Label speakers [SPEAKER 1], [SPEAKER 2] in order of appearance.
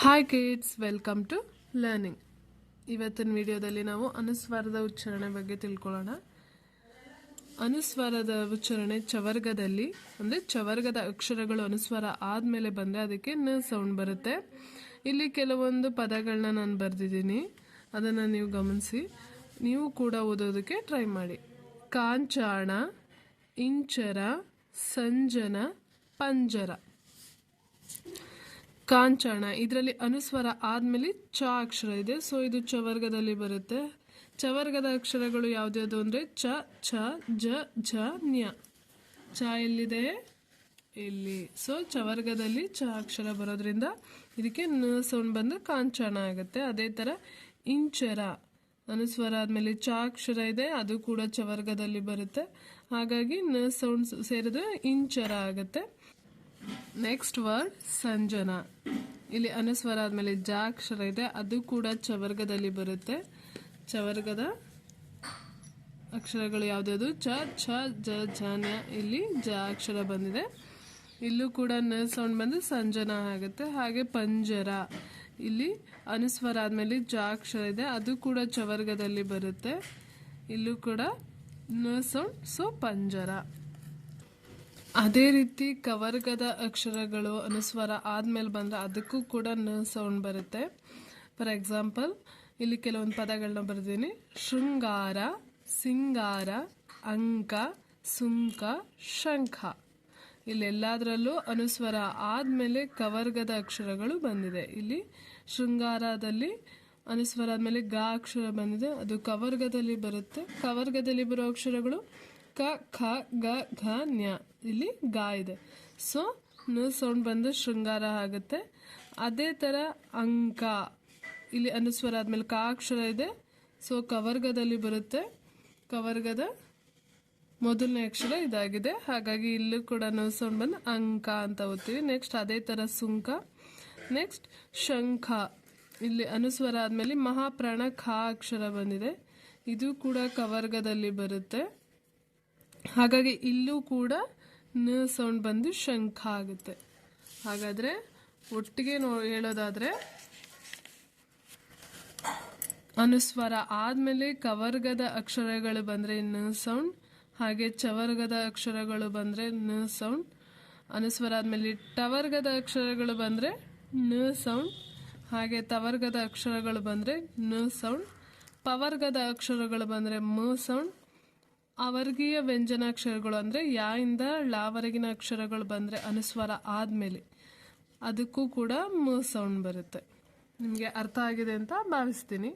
[SPEAKER 1] Hi kids welcome to learning ಇವತ್ತಿನ ವಿಡಿಯೋದಲ್ಲಿ ನಾವು ಅನುಸ್ವಾರದ ಉಚ್ಚಾರಣೆ ಬಗ್ಗೆ ತಿಳ್ಕೊಳ್ಳೋಣ. ಅನುಸ್ವಾರದ ಉಚ್ಚಾರಣೆ ಚವರ್ಗದಲ್ಲಿ, ಅಂದರೆ ಚವರ್ಗದ ಅಕ್ಷರಗಳು ಅನುಸ್ವಾರ ಆದಮೇಲೆ ಬಂದರೆ ಅದಕ್ಕೆ ನ ಸೌಂಡ್ ಬರುತ್ತೆ. ಇಲ್ಲಿ ಕೆಲವೊಂದು ಪದಗಳನ್ನ ನಾನು ಬರೆದಿದ್ದೀನಿ. ಅದನ್ನು ನೀವು ಗಮನಿಸಿ. ನೀವು ಕೂಡ ಓದೋದಕ್ಕೆ ಟ್ರೈ ಮಾಡಿ. ಕಾಂಚಾಣ, ಇಂಚರ, ಸಂಜನ, ಪಂಜರ. ಕಾಂಚಾಣ, ಇದರಲ್ಲಿ ಅನುಸ್ವರ ಆದ್ಮೇಲೆ ಚ ಅಕ್ಷರ ಇದೆ. ಸೊ ಇದು ಚವರ್ಗದಲ್ಲಿ ಬರುತ್ತೆ. ಚವರ್ಗದ ಅಕ್ಷರಗಳು ಯಾವ್ದ್ಯಾವ್ದು ಅಂದ್ರೆ ಚ ಛ ಜ ಝ ನ್ಯ. ಚ ಎಲ್ಲಿದೆ? ಇಲ್ಲಿ. ಸೊ ಚವರ್ಗದಲ್ಲಿ ಚ ಅಕ್ಷರ ಬರೋದ್ರಿಂದ ಇದಕ್ಕೆ ನ ಸೌಂಡ್ ಬಂದು ಕಾಂಚಾಣ ಆಗುತ್ತೆ. ಅದೇ ತರ ಇಂಚರ, ಅನುಸ್ವರ ಆದ್ಮೇಲೆ ಚ ಅಕ್ಷರ ಇದೆ, ಅದು ಕೂಡ ಚವರ್ಗದಲ್ಲಿ ಬರುತ್ತೆ. ಹಾಗಾಗಿ ನ ಸೌಂಡ್ ಸೇರಿದ್ರೆ ಇಂಚರ ಆಗುತ್ತೆ. ನೆಕ್ಸ್ಟ್ ವರ್ಡ್ ಸಂಜನ ಇಲ್ಲಿ ಅನುಸ್ವರ ಆದ್ಮೇಲೆ ಜ ಅಕ್ಷರ ಇದೆ. ಅದು ಕೂಡ ಚವರ್ಗದಲ್ಲಿ ಬರುತ್ತೆ. ಚವರ್ಗದ ಅಕ್ಷರಗಳು ಯಾವುದ್ಯಾವುದು? ಚ ಛ ಜ ಝ ಇಲ್ಲಿ ಜ ಅಕ್ಷರ ಬಂದಿದೆ. ಇಲ್ಲೂ ಕೂಡ ನ ಸೌಂಡ್ ಬಂದು ಸಂಜನ ಆಗುತ್ತೆ. ಹಾಗೆ ಪಂಜರ. ಇಲ್ಲಿ ಅನುಸ್ವರ ಆದಮೇಲೆ ಜ ಅಕ್ಷರ ಇದೆ. ಅದು ಕೂಡ ಚವರ್ಗದಲ್ಲಿ ಬರುತ್ತೆ. ಇಲ್ಲೂ ಕೂಡ ನ ಸೌಂಡ್ ಸೊ ಪಂಜರ. ಅದೇ ರೀತಿ ಕವರ್ಗದ ಅಕ್ಷರಗಳು ಅನುಸ್ವರ ಆದ್ಮೇಲೆ ಬಂದ್ರೆ ಅದಕ್ಕೂ ಕೂಡ ನ ಸೌಂಡ್ ಬರುತ್ತೆ. ಫಾರ್ ಎಕ್ಸಾಂಪಲ್ ಇಲ್ಲಿ ಕೆಲವೊಂದು ಪದಗಳನ್ನ ಬರೆದೀನಿ. ಶೃಂಗಾರ, ಸಿಂಗಾರ, ಅಂಕ, ಸುಂಕ, ಶಂಖ. ಇಲ್ಲೆಲ್ಲದರಲ್ಲೂ ಅನುಸ್ವರ ಆದ್ಮೇಲೆ ಕವರ್ಗದ ಅಕ್ಷರಗಳು ಬಂದಿದೆ. ಇಲ್ಲಿ ಶೃಂಗಾರದಲ್ಲಿ ಅನುಸ್ವರ ಆದ್ಮೇಲೆ ಗ ಅಕ್ಷರ ಬಂದಿದೆ. ಅದು ಕವರ್ಗದಲ್ಲಿ ಬರುತ್ತೆ. ಕವರ್ಗದಲ್ಲಿ ಬರೋ ಅಕ್ಷರಗಳು ಕ, ಖ, ಗ, ಘ, ನ್ಯ. ಇಲ್ಲಿ ಗ ಇದೆ. ಸೊ ಸೌಂಡ್ ಬಂದು ಶೃಂಗಾರ ಆಗುತ್ತೆ. ಅದೇ ಥರ ಅಂಕ. ಇಲ್ಲಿ ಅನುಸ್ವರ ಆದ್ಮೇಲೆ ಕಾ ಅಕ್ಷರ ಇದೆ. ಸೊ, ಕವರ್ಗದಲ್ಲಿ ಬರುತ್ತೆ. ಕವರ್ಗದ ಮೊದಲನೇ ಅಕ್ಷರ ಇದಾಗಿದೆ. ಹಾಗಾಗಿ ಇಲ್ಲೂ ಕೂಡ ಸೌಂಡ್ ಬಂದು ಅಂಕ ಅಂತ ಓದ್ತೀವಿ. ನೆಕ್ಸ್ಟ್ ಅದೇ ಥರ ಸುಂಕ. ನೆಕ್ಸ್ಟ್ ಶಂಖ. ಇಲ್ಲಿ ಅನುಸ್ವರ ಆದ್ಮೇಲೆ ಮಹಾಪ್ರಾಣ ಖ ಅಕ್ಷರ ಬಂದಿದೆ. ಇದು ಕೂಡ ಕವರ್ಗದಲ್ಲಿ ಬರುತ್ತೆ. ಹಾಗಾಗಿ ಇಲ್ಲೂ ಕೂಡ ನ ಸೌಂಡ್ ಬಂದು ಶಂಖ ಆಗುತ್ತೆ. ಹಾಗಾದ್ರೆ ಒಟ್ಟಿಗೆ ನೋ ಹೇಳೋದಾದ್ರೆ ಅನುಸ್ವರ ಆದ್ಮೇಲೆ ಕವರ್ಗದ ಅಕ್ಷರಗಳು ಬಂದ್ರೆ ನ ಸೌಂಡ್, ಹಾಗೆ ಚವರ್ಗದ ಅಕ್ಷರಗಳು ಬಂದ್ರೆ ನ ಸೌಂಡ್, ಅನುಸ್ವರ ಆದ್ಮೇಲೆ ಟವರ್ಗದ ಅಕ್ಷರಗಳು ಬಂದ್ರೆ ನ ಸೌಂಡ್, ಹಾಗೆ ತವರ್ಗದ ಅಕ್ಷರಗಳು ಬಂದ್ರೆ ನ ಸೌಂಡ್, ಪವರ್ಗದ ಅಕ್ಷರಗಳು ಬಂದ್ರೆ ಮ ಸೌಂಡ್ ಅವರ್ಗೀಯ ವ್ಯಂಜನಾಕ್ಷರಗಳು ಅಂದರೆ ಯಾಯಿಂದ ಳಾವರೆಗಿನ ಅಕ್ಷರಗಳು ಬಂದರೆ ಅನುಸ್ವಾರ ಆದಮೇಲೆ ಅದಕ್ಕೂ ಕೂಡ ಮ ಸೌಂಡ್ ಬರುತ್ತೆ. ನಿಮಗೆ ಅರ್ಥ ಆಗಿದೆ ಅಂತ ಭಾವಿಸ್ತೀನಿ.